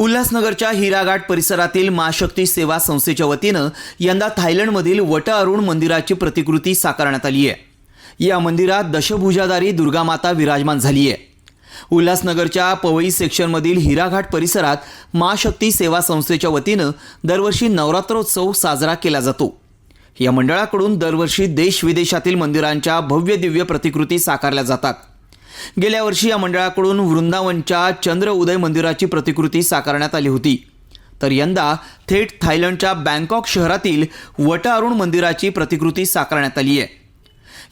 उल्हासनगरच्या हिराघाट परिसरातील महाशक्ती सेवा संस्थेच्या वतीनं यंदा थायलंडमधील वट अरुण मंदिराची प्रतिकृती साकारण्यात आली आहे. या मंदिरात दशभुजाधारी दुर्गामाता विराजमान झाली आहे. उल्हासनगरच्या पवई सेक्शनमधील हिराघाट परिसरात महाशक्ती सेवा संस्थेच्या वतीनं दरवर्षी नवरात्रोत्सव साजरा केला जातो. या मंडळाकडून दरवर्षी देश विदेशातील मंदिरांच्या भव्य दिव्य प्रतिकृती साकारल्या जातात. गेल्या वर्षी या मंडळाकडून वृंदावनच्या चंद्र उदय मंदिराची प्रतिकृती साकारण्यात आली होती. तर यंदा थेट थायलंडच्या बँकॉक शहरातील वट अरुण मंदिराची प्रतिकृती साकारण्यात आली आहे.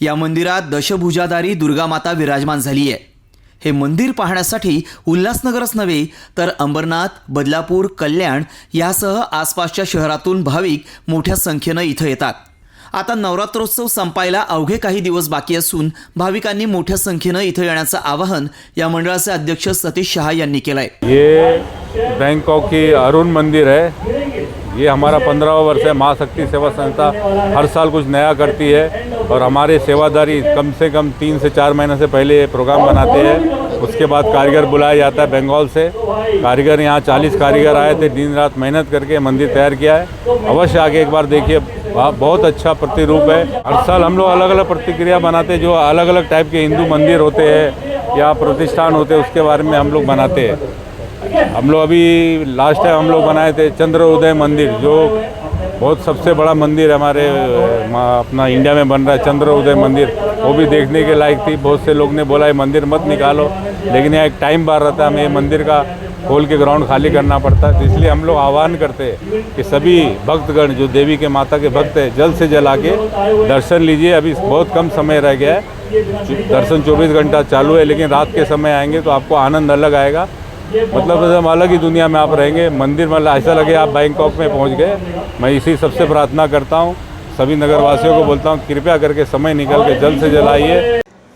या मंदिरात दशभुजाधारी दुर्गामाता विराजमान झाली आहे. हे मंदिर पाहण्यासाठी उल्हासनगरच नव्हे तर अंबरनाथ बदलापूर कल्याण यासह आसपासच्या शहरातून भाविक मोठ्या संख्येनं इथं येतात. आता नवरात्रोत्सव संपायला अवघे काही दिवस बाकी असून भाविकांनी मोठ्या संख्येनं इथं येण्याचं आवाहन या मंडळाचे अध्यक्ष सतीश शहा यांनी केलं आहे ये बैंकॉक की अरुण मंदिर है। ये हमारा पंद्रहवा वर्ष है। माँ शक्ति सेवा संस्था हर साल कुछ नया करती है और हमारे सेवादारी कम से कम तीन से चार महीने से पहले ये प्रोग्राम बनाते हैं। उसके बाद कारीगर बुलाया जाता है बंगाल से। कारीगर यहाँ चालीस कारीगर आए थे दिन रात मेहनत करके मंदिर तैयार किया है। अवश्य आगे एक बार देखिए वहाँ, बहुत अच्छा प्रतिरूप है। हर साल हम लोग अलग अलग प्रतिक्रिया बनाते हैं, जो अलग अलग टाइप के हिंदू मंदिर होते हैं या प्रतिष्ठान होते हैं, उसके बारे में हम लोग बनाते हैं। हम लोग अभी लास्ट टाइम हम लोग बनाए थे चंद्र उदय मंदिर, जो बहुत सबसे बड़ा मंदिर हमारे अपना इंडिया में बन रहा है, चंद्र उदय मंदिर। वो भी देखने के लायक थी, बहुत से लोग ने बोला, ये मंदिर मत निकालो। लेकिन यहाँ एक टाइम बार रहता है, हमें ये मंदिर का खोल के ग्राउंड खाली करना पड़ता है। तो इसलिए हम लोग आह्वान करते हैं कि सभी भक्तगण, जो देवी के माता के भक्त हैं, जल्द से जल्द आके दर्शन लीजिए। अभी बहुत कम समय रह गया है। दर्शन 24 घंटा चालू है, लेकिन रात के समय आएँगे तो आपको आनंद अलग आएगा। मतलब एकदम अलग ही दुनिया में आप रहेंगे, मंदिर मतलब ऐसा लगे आप बैंकॉक में पहुँच गए। मैं इसी सबसे प्रार्थना करता हूँ, सभी नगरवासियों को बोलता हूँ, कृपया करके समय निकल के जल्द से जल्द आइए।